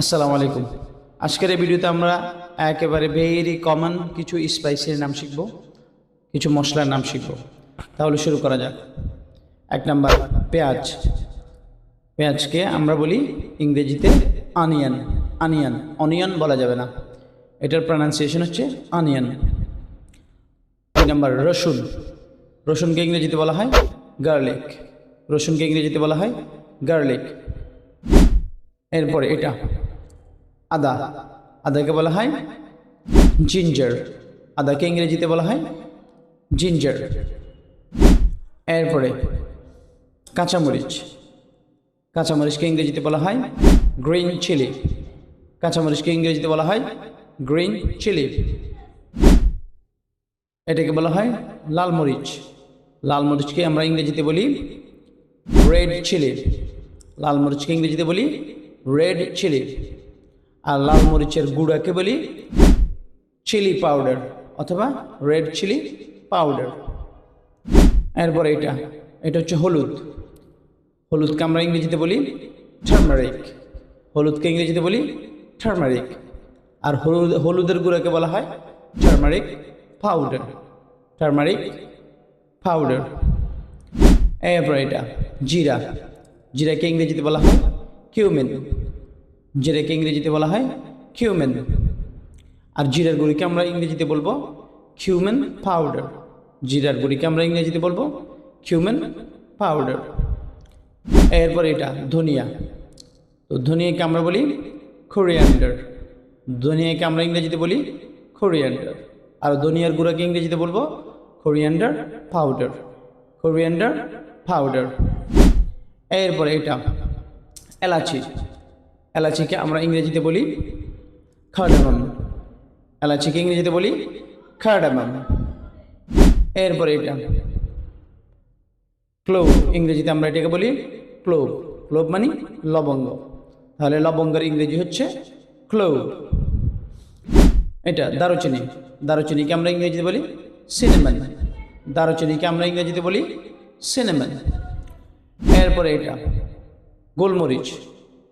আসসালামু আলাইকুম। আজকের এই ভিডিওতে আমরা একেবারে ভেরি কমন কিছু স্পাইসের নাম শিখব, কিছু মশলার নাম শিখব। তাহলে শুরু করা যাক। এক নাম্বার, পেঁয়াজ। পেঁয়াজকে আমরা বলি ইংরেজিতে আনিয়ন আনিয়ন অনিয়ন বলা যাবে না। এটার প্রনাউন্সিয়েশন হচ্ছে আনিয়ন দুই নাম্বার, রসুন। রসুনকে ইংরেজিতে বলা হয় গার্লিক রসুনকে ইংরেজিতে বলা হয় গার্লিক এরপরে এটা। আদা। আদাকে বলা হয় জিঞ্জার। আদাকে ইংরেজিতে বলা হয় জিঞ্জার। এরপরে কাঁচামরিচ। কাঁচামরিচকে ইংরেজিতে বলা হয় গ্রিন চিলি। কাঁচামরিচকে ইংরেজিতে বলা হয় গ্রিন চিলি। এটাকে বলা হয় লাল মরিচ। লাল মরিচকে আমরা ইংরেজিতে বলি রেড চিলি। লাল মরিচকে ইংরেজিতে বলি রেড চিলি। আর লাল মরিচের গুঁড়াকে বলি? চিলি পাউডার অথবা রেড চিলি পাউডার। এরপরে এটা এটা হচ্ছে হলুদ। হলুদকে আমরা ইংরেজিতে বলি টার্মারিক। হলুদকে ইংরেজিতে বলি টার্মারিক। আর হলুদ, হলুদের গুঁড়াকে বলা হয় টার্মারিক পাউডার। Turmeric powder. এরপর এটা, জিরা। জিরাকে ইংরেজিতে বলা হয় কিউমেন। জিরাকে ইংরেজিতে বলা হয় কিউমেন। আর জিরার গুঁড়িকে আমরা ইংরেজিতে বলব কিউমেন পাউডার। জিরার গুঁড়িকে আমরা ইংরেজিতে বলব কিউমেন পাউডার। এরপর এটা ধনিয়া। তো ধনিয়াকে আমরা বলি কোরিয়ান্ডার। ধনিয়াকে আমরা ইংরেজিতে বলি কোরিয়ান্ডার। আর ধনিয়ার গুঁড়াকে ইংরেজিতে বলব কোরিয়ান্ডার পাউডার। Coriander powder. এরপরে এটা এলাচি। এলাচিকে আমরা ইংরেজিতে বলি খার্ডামাম এলাচিকে ইংরেজিতে বলি খার্ডামাম এরপরে এটা। ক্লোভ, ইংরেজিতে আমরা এটাকে বলি ক্লোভ। ক্লোভ মানে লবঙ্গ। তাহলে লবঙ্গের ইংরেজি হচ্ছে ক্লোভ। এটা দারুচিনি। দারুচিনিকে আমরা ইংরেজিতে বলি সিনেমান। দারুচিনিকে আমরা ইংরেজিতে বলি সিনেমান। এরপরে এটা। গোলমরিচ।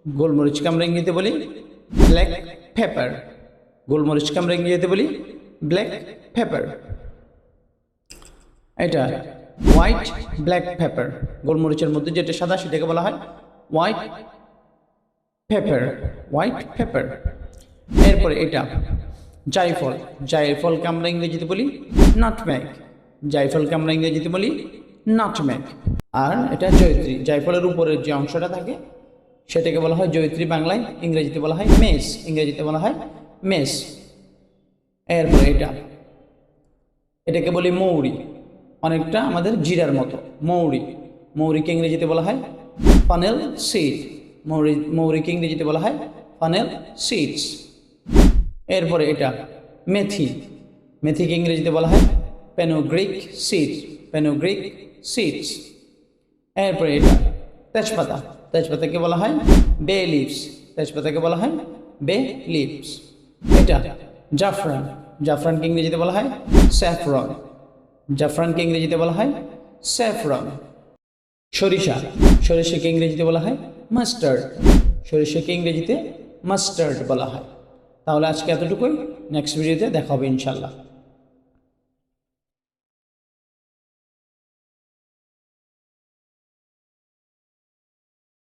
গোলমরিচকে আমরা ইংরেজিতে বলি ব্ল্যাক পেপার গোলমরিচকে আমরা ইংরেজিতে বলি ব্ল্যাক পেপার এটা হোয়াইট ব্ল্যাক পেপার গোলমরিচের মধ্যে যেটা সাদা সেটাকে বলা হয় হোয়াইট পেপার হোয়াইট পেপার এরপরে এটা জায়ফল। জায়ফলকে আমরা ইংরেজিতে বলি নাটম্যাগ জায়ফলকে আমরা ইংরেজিতে বলি নাটম্যাগ আর এটা জয়ত্রী। জায়ফলের উপরের যে অংশটা থাকে সেটাকে বলা হয় জয়ত্রী বাংলায়, ইংরেজিতে বলা হয় মেস ইংরেজিতে বলা হয় মেস এরপরে এটা, এটাকে বলি মৌরি। অনেকটা আমাদের জিরার মতো, মৌরি। মৌরিকে ইংরেজিতে বলা হয় ফানেল সিড মৌরি, মৌরিকে ইংরেজিতে বলা হয় ফানেল সিডস এরপরে এটা, মেথি। মেথিকে ইংরেজিতে বলা হয় পেনোগ্রিক সিড পেনোগ্রিক সিডস এরপরে এটা তেজপাতা। তেজপাতাকে বলা হয় বে লিভস। তেজপাতাকে বলা হয় বে লিভস। এটা জাফরান। জাফরানকে ইংরেজিতে বলা হয় স্যাফরন। জাফরানকে ইংরেজিতে বলা হয় স্যাফরন। সরিষা। সরিষাকে ইংরেজিতে বলা হয় মাস্টার্ড। সরিষাকে ইংরেজিতে মাস্টার্ড বলা হয়। তাহলে আজকে এতটুকুই। নেক্সট ভিডিওতে দেখা হবে ইনশাল্লাহ